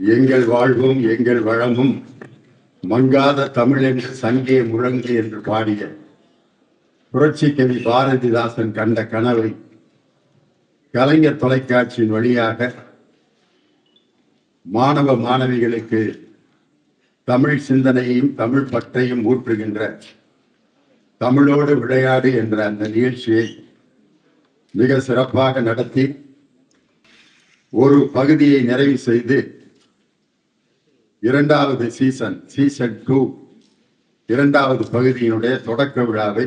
எங்கள் வாழ்வும் எங்கள் வளமும் மங்காத தமிழ் என்று சங்கே முழங்கு என்று பாடிய புரட்சி கவி பாரதிதாசன் கண்ட கனவை கலைஞர் தொலைக்காட்சியின் வழியாக மாணவ மாணவிகளுக்கு தமிழ் சிந்தனையையும் தமிழ் பற்றையும் ஊற்றுகின்ற தமிழோடு விளையாடு என்ற அந்த நிகழ்ச்சியை மிக சிறப்பாக நடத்தி ஒரு பகுதியை நிறைவு செய்து இரண்டாவது சீசன் சீசன் டூ இரண்டாவது பகுதியினுடைய தொடக்க விழாவை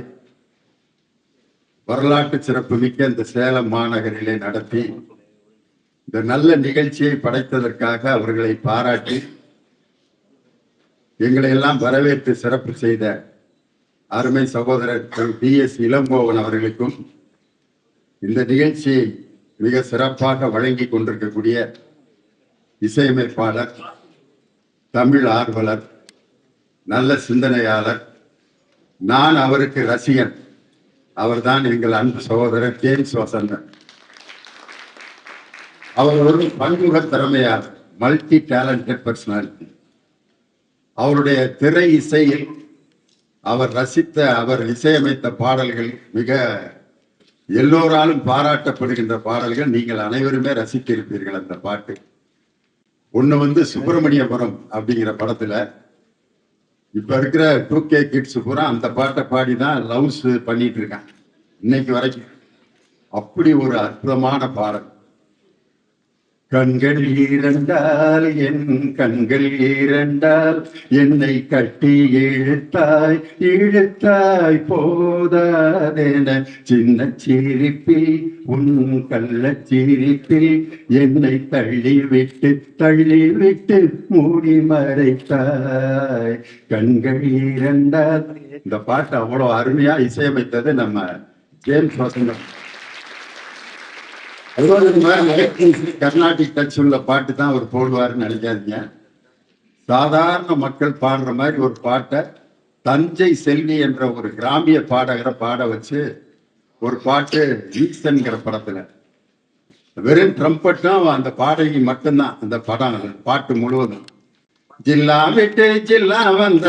வரலாற்று சிறப்புமிக்க இந்த சேலம் மாநகரிலே நடத்தி இந்த நல்ல நிகழ்ச்சியை படைத்ததற்காக அவர்களை பாராட்டி எங்களை எல்லாம் வரவேற்று சிறப்பு செய்த அருமை சகோதரர் டி எஸ் இளங்கோவன் அவர்களுக்கும் இந்த நிகழ்ச்சியை மிக சிறப்பாக வழங்கி கொண்டிருக்கக்கூடிய இசையமைப்பாளர் தமிழ் ஆர்வலர் நல்ல சிந்தனையாளர். நான் அவருக்கு ரசிகன். அவர்தான் எங்கள் அன்பு சகோதரர் ஜேம்ஸ் வசந்தன். அவர் ஒரு பன்முக திறமையார் மல்டி டேலண்டட் பர்சனாலிட்டி அவருடைய திரை இசையில் அவர் ரசித்த அவர் இசையமைத்த பாடல்கள் மிக எல்லோராலும் பாராட்டப்படுகின்ற பாடல்கள் நீங்கள் அனைவருமே ரசித்திருப்பீர்கள் அந்த பாட்டு. ஒண்ணு வந்து சுப்பிரமணியபுரம் அப்படிங்கிற படத்துல இப்ப இருக்கிற டூ கே கிட்ஸ் பூரா அந்த பாட்டை பாடி தான் லவ்ஸ் பண்ணிட்டு இருக்கான் இன்னைக்கு வரைக்கும். அப்படி ஒரு அற்புதமான பாடல். கண்கள் இரண்டால் என் கண்கள் இரண்டால் என்னை கட்டி இழுத்தாய் இழுத்தாய் போதாதென. சின்ன சிரிப்பில் உன் கள்ள சிரிப்பில் என்னை தள்ளிவிட்டு தள்ளிவிட்டு மூடி மறைத்தாய். கண்கள் இரண்டால் இந்த பாட்டு அவ்வளோ அருமையா இசையமைத்தது நம்ம ஜேம்ஸ் வசந்தம் அதுவும் கர்நாடிக் டச் உள்ள பாட்டு தான் அவர் போடுவாருன்னு நினைக்காதீங்க. சாதாரண மக்கள் பாடுற மாதிரி ஒரு பாட்டை தஞ்சை செல்வி என்ற ஒரு கிராமிய பாடகரை பாட வச்சு ஒரு பாட்டு ஈஸ்டன்கிற படத்துல. வெறும் ட்ரம்பட்டும் அந்த பாடகி மட்டும்தான். அந்த படம் பாட்டு முழுவதும். ஜில்லா விட்டு ஜில்லா வந்த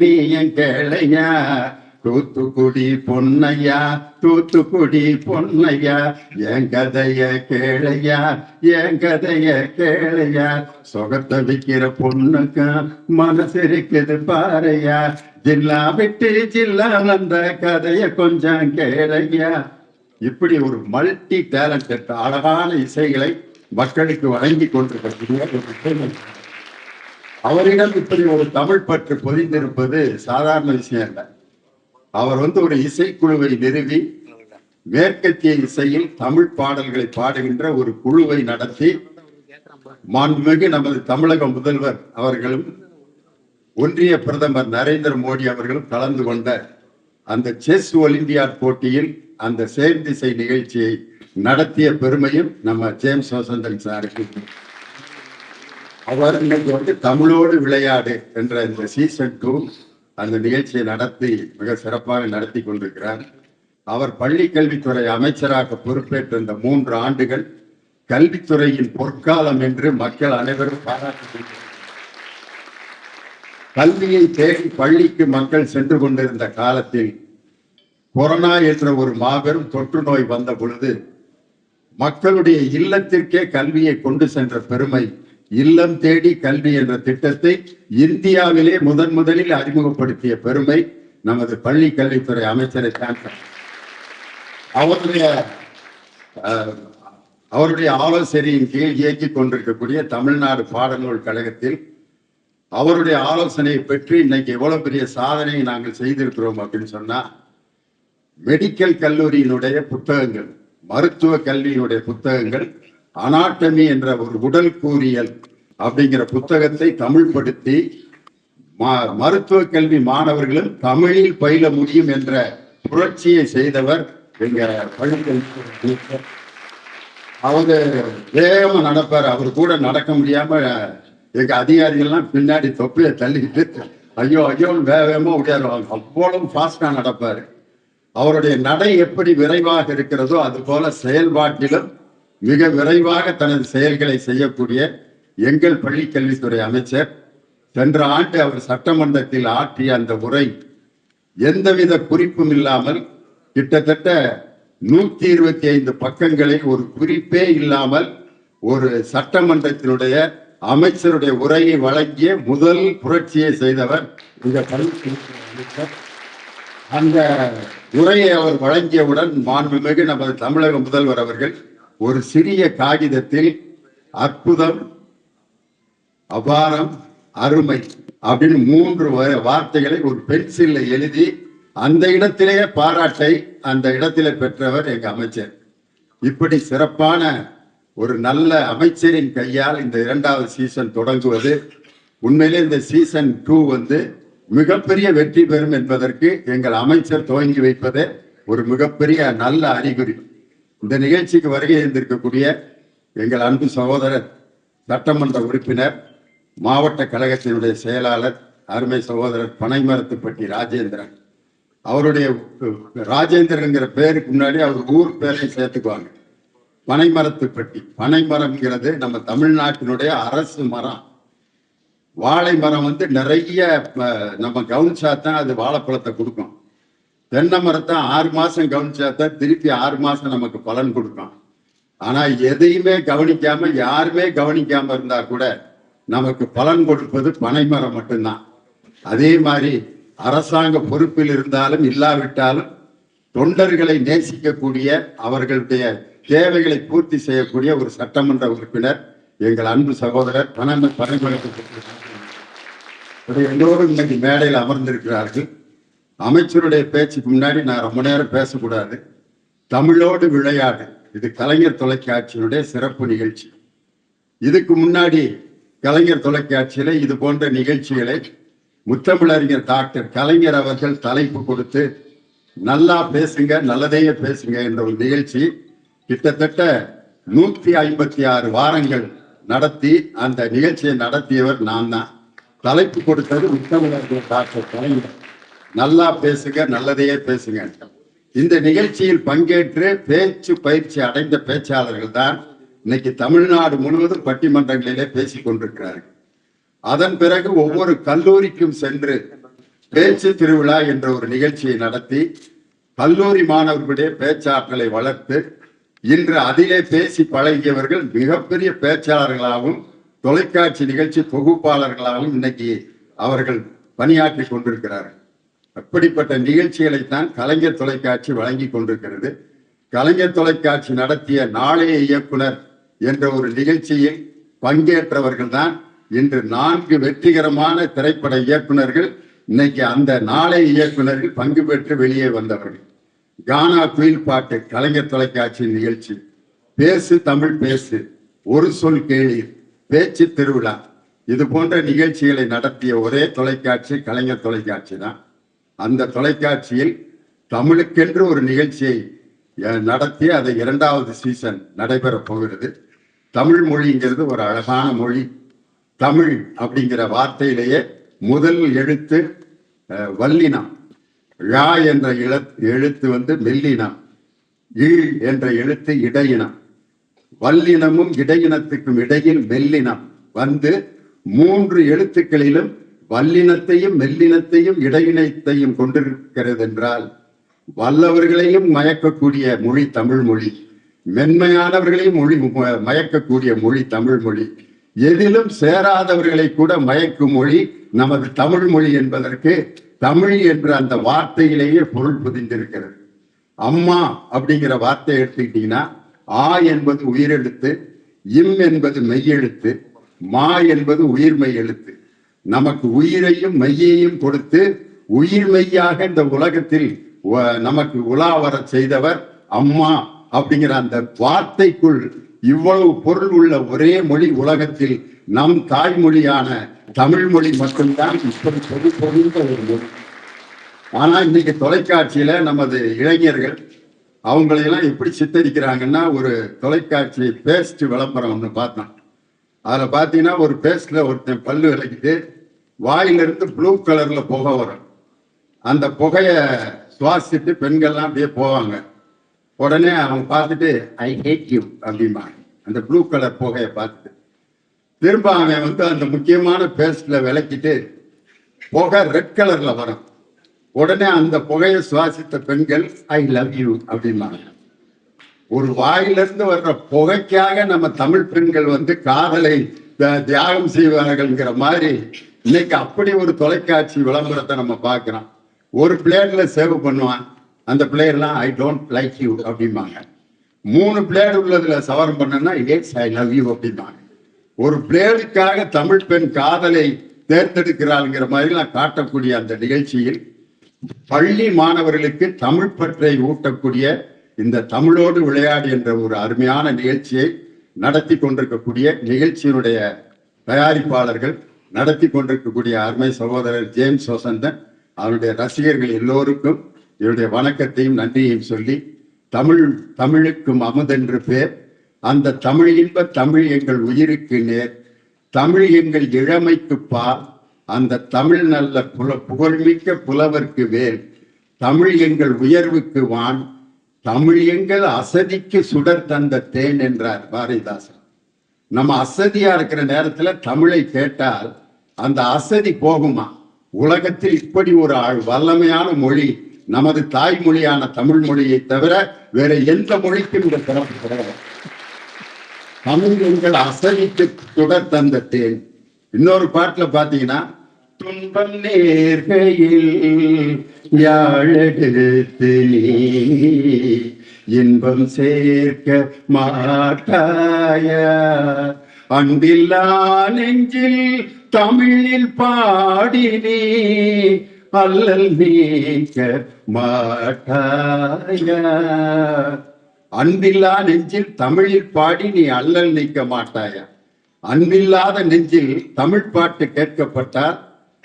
நீ என் கேளையா? தூத்துக்குடி பொன்னையா தூத்துக்குடி பொன்னையா என் கதைய கேளையா என் கதைய கேளையா. சொகத்தை விற்கிற பொண்ணுக்கு மனசு இருக்குது பாறையா ஜில்லா விட்டு ஜில்லா அந்த கதைய கொஞ்சம் கேளையா. இப்படி ஒரு மல்டி டேலண்டட் அழகான இசைகளை மக்களுக்கு வழங்கி கொண்டிருக்கக்கூடிய அவரிடம் இப்படி ஒரு தமிழ் பற்று பொதிந்திருப்பது சாதாரண விஷயம் இல்லை. அவர் வந்து ஒரு இசைக்குழுவை நிறுவி மேற்கத்திய இசையில் தமிழ் பாடல்களை பாடுகின்ற ஒரு குழுவை நடத்தி மாண்புமிகு நமது தமிழக முதல்வர் அவர்களும் ஒன்றிய பிரதமர் நரேந்திர மோடி அவர்களும் கலந்து கொண்ட அந்த செஸ் ஒலிம்பியாட் போட்டியில் அந்த சேர்ந்திசை நிகழ்ச்சியை நடத்திய பெருமையும் நம்ம ஜேம்ஸ் வசந்தன் சாருக்கு. அவர் இன்னைக்கு வந்து தமிழோடு விளையாடு என்ற இந்த சீசன் டூ அந்த நிகழ்ச்சியை நடத்தி மிக சிறப்பாக நடத்தி கொண்டிருக்கிறார். அவர் பள்ளி கல்வித்துறை அமைச்சராக பொறுப்பேற்ற இந்த மூன்று ஆண்டுகள் கல்வித்துறையின் பொற்காலம் என்று மக்கள் அனைவரும் பாராட்டுகின்றனர் கல்வியை தேடி பள்ளிக்கு மக்கள் சென்று கொண்டிருந்த காலத்தில் கொரோனா என்ற ஒரு மாபெரும் தொற்று நோய் வந்த பொழுது மக்களுடைய இல்லத்திற்கே கல்வியை கொண்டு சென்ற பெருமை இல்லம் தேடி கல்வி என்ற திட்டத்தை இந்தியாவிலே முதன் முதலில் அறிமுகப்படுத்திய பெருமை நமது பள்ளி கல்வித்துறை அமைச்சரை தான் அவருடைய அவருடைய ஆலோசனையின் கீழ் இயக்கிக் கொண்டிருக்கக்கூடிய தமிழ்நாடு பாடநூல் கழகத்தில் அவருடைய ஆலோசனையை பெற்று இன்னைக்கு எவ்வளவு பெரிய சாதனையை நாங்கள் செய்திருக்கிறோம் அப்படின்னு சொன்னா மெடிக்கல் கல்லூரியினுடைய புத்தகங்கள் மருத்துவ கல்வியினுடைய புத்தகங்கள் அனாட்டமி என்ற ஒரு உடல் கூறியல் அப்படிங்கிற புத்தகத்தை தமிழ்படுத்தி ம- மருத்துவ கல்வி மாணவர்களும் தமிழில் பயில முடியும் என்ற புரட்சியை செய்தவர் எங்க பள்ளி அவரு வேகமா நடப்பாரு. அவர் கூட நடக்க முடியாம எங்க அதிகாரிகள்லாம் பின்னாடி தொப்பையை தள்ளிக்கிட்டு ஐயோ ஐயோ வேகமா ஓடியாருவாங்க. அவ்வளவு ஃபாஸ்டா நடப்பாரு. அவருடைய நடை எப்படி விரைவாக இருக்கிறதோ அது போல செயல்பாட்டிலும் மிக விரைவாக தனது செயல்களை செய்யக்கூடிய எங்கள் பள்ளி கல்வித்துறை அமைச்சர் சென்ற ஆண்டு அவர் சட்டமன்றத்தில் ஆற்றிய அந்த உரை எந்தவித குறிப்பும் இல்லாமல் கிட்டத்தட்ட நூத்தி இருபத்தி ஐந்து பக்கங்களை ஒரு குறிப்பே இல்லாமல் ஒரு சட்டமன்றத்தினுடைய அமைச்சருடைய உரையை வழங்கிய முதல் புரட்சியை செய்தவர் இந்த பள்ளி அமைச்சர். அந்த உரையை அவர் வழங்கியவுடன் மாண்புமிகு நமது தமிழக முதல்வர் அவர்கள் ஒரு சிறிய காகிதத்தில் அற்புதம் அபாரம் அருமை அப்படின்னு மூன்று வார்த்தைகளை ஒரு பென்சில்ல எழுதி அந்த இடத்திலேயே பாராட்டை அந்த இடத்திலே பெற்றவர் எங்க அமைச்சர். இப்படி சிறப்பான ஒரு நல்ல அமைச்சரின் கையால் இந்த இரண்டாவது சீசன் தொடங்குவது உண்மையிலே இந்த சீசன் டூ வந்து மிகப்பெரிய வெற்றி பெறும் என்பதற்கு எங்கள் அமைச்சர் துவங்கி வைப்பதே ஒரு மிகப்பெரிய நல்ல அறிகுறி. இந்த நிகழ்ச்சிக்கு வருகை இருந்திருக்கக்கூடிய எங்கள் அன்பு சகோதரர் சட்டமன்ற உறுப்பினர் மாவட்ட கழகத்தினுடைய செயலாளர் அருமை சகோதரர் பனைமரத்துப்பட்டி ராஜேந்திரன். அவருடைய ராஜேந்திரன்ங்கிற பேருக்கு முன்னாடி அவர் ஊர் பேரை சேர்த்துக்குவாங்க. பனைமரத்துப்பட்டி. பனைமரம்ங்கிறது நம்ம தமிழ்நாட்டினுடைய அரசு மரம். வாழை மரம் வந்து நிறைய நம்ம கவனிச்சா தான் அது வாழைப்பழத்தை கொடுக்கும். தென்னை மரத்தை ஆறு மாசம் கவனிச்சா தான் திருப்பி ஆறு மாசம் நமக்கு பலன் கொடுக்கும். ஆனா எதையுமே கவனிக்காம யாருமே கவனிக்காம இருந்தா கூட நமக்கு பலன் கொடுப்பது பனைமரம் மட்டும்தான். அதே மாதிரி அரசாங்க பொறுப்பில் இருந்தாலும் இல்லாவிட்டாலும் தொண்டர்களை நேசிக்கக்கூடிய அவர்களுடைய தேவைகளை பூர்த்தி செய்யக்கூடிய ஒரு சட்டமன்ற உறுப்பினர் எங்கள் அன்பு சகோதரர் பனம பனைமரத்துக்கு எல்லோரும் இன்னைக்கு மேடையில் அமர்ந்திருக்கிறார்கள். அமைச்சருடைய பேச்சுக்கு முன்னாடி நான் ரொம்ப நேரம் பேசக்கூடாது. தமிழோடு விளையாடு. இது கலைஞர் தொலைக்காட்சியினுடைய சிறப்பு நிகழ்ச்சி. இதுக்கு முன்னாடி கலைஞர் தொலைக்காட்சியில இது போன்ற நிகழ்ச்சிகளை முத்தமிழறிஞர் டாக்டர் கலைஞர் அவர்கள் தலைப்பு கொடுத்து நல்லா பேசுங்க நல்லதையே பேசுங்க என்ற ஒரு நிகழ்ச்சி கிட்டத்தட்ட நூத்தி ஐம்பத்தி ஆறு வாரங்கள் நடத்தி அந்த நிகழ்ச்சியை நடத்தியவர் நான் தான். தலைப்பு கொடுத்தது முத்தமிழறிஞர் டாக்டர் கலைஞர். நல்லா பேசுங்க நல்லதையே பேசுங்க. இந்த நிகழ்ச்சியில் பங்கேற்று பேச்சு பயிற்சி அடைந்த பேச்சாளர்கள் தான் இன்னைக்கு தமிழ்நாடு முழுவதும் பட்டிமன்றங்களிலே பேசிக் கொண்டிருக்கிறார்கள். அதன் பிறகு ஒவ்வொரு கல்லூரிக்கும் சென்று பேச்சு திருவிழா என்ற ஒரு நிகழ்ச்சியை நடத்தி கல்லூரி மாணவர்களுடைய பேச்சாற்றலை வளர்த்து இன்று அதிலே பேசி பழகியவர்கள் மிகப்பெரிய பேச்சாளர்களாகவும் தொலைக்காட்சி நிகழ்ச்சி தொகுப்பாளர்களாகவும் இன்னைக்கு அவர்கள் பணியாற்றி கொண்டிருக்கிறார்கள். அப்படிப்பட்ட நிகழ்ச்சிகளைத்தான் கலைஞர் தொலைக்காட்சி வழங்கி கொண்டிருக்கிறது. கலைஞர் தொலைக்காட்சி நடத்திய நாளைய இயக்குனர் என்ற ஒரு நிகழ்ச்சியில் பங்கேற்றவர்கள் தான் இன்று நான்கு வெற்றிகரமான திரைப்பட இயக்குனர்கள். இன்னைக்கு அந்த நாளைய இயக்குநர்கள் பங்கு பெற்று வெளியே வந்தவர்கள். கானா குயில் பாட்டு கலைஞர் தொலைக்காட்சி நிகழ்ச்சி. பேசு தமிழ் பேசு ஒரு சொல் கேளீர் பேச்சு திருவிழா. இது போன்ற நிகழ்ச்சிகளை நடத்திய ஒரே தொலைக்காட்சி கலைஞர் தொலைக்காட்சி தான். அந்த தொலைக்காட்சியில் தமிழுக்கென்று ஒரு நிகழ்ச்சியை நடத்தி அதை இரண்டாவது சீசன் நடைபெற போகிறது. தமிழ் மொழிங்கிறது ஒரு அழகான மொழி. தமிழ் அப்படிங்கிற வார்த்தையிலேயே முதல் எழுத்து வல்லினம். ழா என்ற இழ- எழுத்து வந்து மெல்லினம். ஈழ் என்ற எழுத்து இடையினம். வல்லினமும் இடையினத்துக்கும் இடையில் மெல்லினம். வந்து மூன்று எழுத்துக்களிலும் வல்லினத்தையும் மெல்லினத்தையும் இடையினத்தையும் கொண்டிருக்கிறது என்றால் வல்லவர்களையும் மயக்கக்கூடிய மொழி தமிழ் மொழி மென்மையானவர்களையும் மொழி மயக்கக்கூடிய மொழி தமிழ் மொழி. எதிலும் சேராதவர்களை கூட மயக்கும் மொழி நமது தமிழ் மொழி என்பதற்கு தமிழ் என்ற அந்த வார்த்தையிலேயே பொருள் புதிந்திருக்கிறது. அம்மா அப்படிங்கிற வார்த்தையை எடுத்துக்கிட்டீங்கன்னா ஆ என்பது உயிரெழுத்து இம் என்பது மெய்யெழுத்து மா என்பது உயிர்மெய் எழுத்து நமக்கு உயிரையும் மையையும் கொடுத்து உயிர் மெய்யாக இந்த உலகத்தில் நமக்கு உலா வர செய்தவர் அம்மா அப்படிங்கிற அந்த வார்த்தைக்குள் இவ்வளவு பொருள் உள்ள ஒரே மொழி உலகத்தில் நம் தாய்மொழியான தமிழ் மொழி மட்டும்தான் இப்படி பொது பொருந்த ஒரு மொழி. ஆனா இன்னைக்கு தொலைக்காட்சியில நமது இளைஞர்கள் அவங்களையெல்லாம் எப்படி சித்தரிக்கிறாங்கன்னா ஒரு தொலைக்காட்சி பேஸ்ட் விளம்பரம் ஒன்று பார்த்தோம். அதுல பாத்தீங்கன்னா ஒரு பேஸ்ல ஒருத்தன் பல்லு விளக்கிட்டு வாயிலிருந்து ப்ளூ கலர்ல புகை வரும். அந்த புகைய சுவாசிட்டு பெண்கள்லாம் அப்படியே போவாங்க. உடனே அவங்க பார்த்துட்டு ஐ ஹேட் யூ அப்படிம்பாங்க. அந்த ப்ளூ கலர் புகையை பார்த்துட்டு. திரும்ப அவன் வந்து அந்த முக்கியமான பேஸ்ட்ல விளக்கிட்டு புகை ரெட் கலர்ல வரும். உடனே அந்த புகையை சுவாசித்த பெண்கள் ஐ லவ் யூ அப்படிம்பாங்க. ஒரு வாயிலிருந்து வர்ற புகைக்காக நம்ம தமிழ் பெண்கள் வந்து காதலை த- தியாகம் செய்வார்கள்ங்கிற மாதிரி இன்னைக்கு அப்படி ஒரு தொலைக்காட்சி விளம்பரத்தை நம்ம பார்க்கிறோம். ஒரு பிளேட்ல சேவ் பண்ணுவான். அந்த பிளேயர்லாம் ஐ டோன்ட் லைக் யூ அப்படிம்பாங்க. மூணு பிளேடு உள்ளதுல சவரம் பண்ணனா எஸ் ஐ லவ் யூ அப்படிம்பாங்க. ஒரு பிளேடுக்காக தமிழ் பெண் காதலை தேர்ந்தெடுக்கிறாள்ங்கிற மாதிரிலாம் காட்டக்கூடிய அந்த நிகழ்ச்சியில் பள்ளி மாணவர்களுக்கு தமிழ் பற்றை ஊட்டக்கூடிய இந்த தமிழோடு விளையாடு என்ற ஒரு அருமையான நிகழ்ச்சியை நடத்தி கொண்டிருக்கக்கூடிய நிகழ்ச்சியினுடைய தயாரிப்பாளர்கள் நடத்தி கொண்டிருக்கக்கூடிய அருமை சகோதரர் ஜேம்ஸ் வசந்தன் அவருடைய ரசிகர்கள் எல்லோருக்கும் என்னுடைய வணக்கத்தையும் நன்றியையும் சொல்லி தமிழ் தமிழுக்கும் அமுதென்று பேர் அந்த தமிழ் இன்ப தமிழ் எங்கள் உயிருக்கு நேர் தமிழ் எங்கள் இளமைக்கு பால் அந்த தமிழ் நல்ல புல புகழ்மிக்க புலவர்க்கு வேல் தமிழ் எங்கள் உயர்வுக்கு வான் தமிழ் எங்கள் அசதிக்கு சுடர் தந்த தேன் என்றார் பாரதிதாசன். நம்ம அசதியா இருக்கிற நேரத்துல தமிழை கேட்டால் அந்த அசதி போகுமா? உலகத்தில் இப்படி ஒரு ஆள் வல்லமையான மொழி நமது தாய்மொழியான தமிழ் மொழியை தவிர வேற எந்த மொழிக்கும் இந்த சிறப்பு கிடையாது. தமிழ் எங்கள் அசதிக்கு சுடர் தந்த தேன். இன்னொரு பாட்டுல பாத்தீங்கன்னா துன்பம் நேர்கையில் யாழெடுத்து நீ இன்பம் சேர்க்க மாட்டாயா? அன்பில்லா நெஞ்சில் தமிழில் பாடினே அல்லல் நீக்க மாட்டாயா? அன்பில்லா நெஞ்சில் தமிழில் பாடி நீ அல்லல் நீக்க மாட்டாயா? அன்பில்லாத நெஞ்சில் தமிழ் பாட்டு கேட்கப்பட்டால்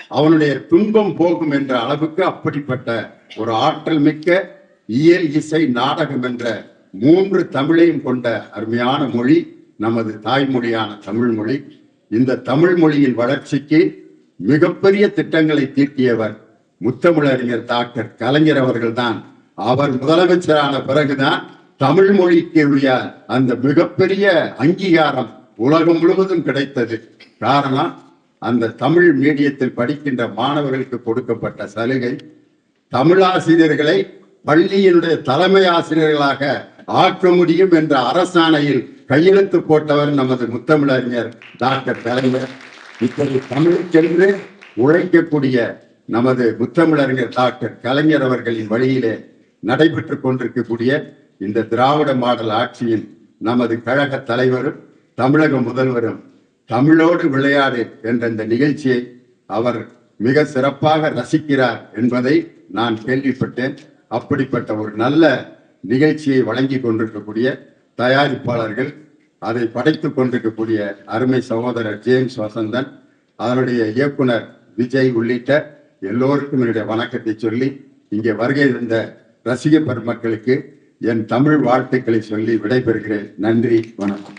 அவனுடைய துன்பம் போகும் என்ற அளவுக்கு அப்படிப்பட்ட ஒரு ஆற்றல் மிக்க இயல் இசை நாடகம் என்ற மூன்று தமிழையும் கொண்ட அருமையான மொழி நமது தாய்மொழியான தமிழ் மொழி. இந்த தமிழ் மொழியின் வளர்ச்சிக்கு மிகப்பெரிய திட்டங்களை தீட்டியவர் முத்தமிழறிஞர் டாக்டர் கலைஞர் அவர்கள்தான். அவர் முதலமைச்சரான பிறகுதான் தமிழ் மொழிக்கு உரிய அந்த மிகப்பெரிய அங்கீகாரம் உலகம் முழுவதும் கிடைத்தது. காரணம் அந்த தமிழ் மீடியத்தில் படிக்கின்ற மாணவர்களுக்கு கொடுக்கப்பட்ட சலுகை தமிழாசிரியர்களை பள்ளியினுடைய தலைமை ஆசிரியர்களாக ஆக்க முடியும் என்ற அரசாணையில் கையெழுத்து போட்டவர் நமது முத்தமிழறிஞர் டாக்டர் கலைஞர் இப்படி தமிழுக்கென்று உழைக்கக்கூடிய நமது முத்தமிழறிஞர் டாக்டர் கலைஞர் அவர்களின் வழியிலே நடைபெற்றுக் கொண்டிருக்கக்கூடிய இந்த திராவிட மாடல் ஆட்சியின் நமது கழக தலைவரும் தமிழக முதல்வரும் தமிழோடு விளையாடு என்ற இந்த நிகழ்ச்சியை அவர் மிக சிறப்பாக ரசிக்கிறார் என்பதை நான் கேள்விப்பட்டேன். அப்படிப்பட்ட ஒரு நல்ல நிகழ்ச்சியை வழங்கி கொண்டிருக்கக்கூடிய தயாரிப்பாளர்கள் அதை படைத்துக் கொண்டிருக்கக்கூடிய அருமை சகோதரர் ஜேம்ஸ் வசந்தன் அதனுடைய இயக்குனர் விஜய் உள்ளிட்ட எல்லோருக்கும் என்னுடைய வணக்கத்தை சொல்லி இங்கே வருகை இருந்த ரசிக பெருமக்களுக்கு என் தமிழ் வாழ்த்துக்களை சொல்லி விடைபெறுகிறேன். நன்றி வணக்கம்.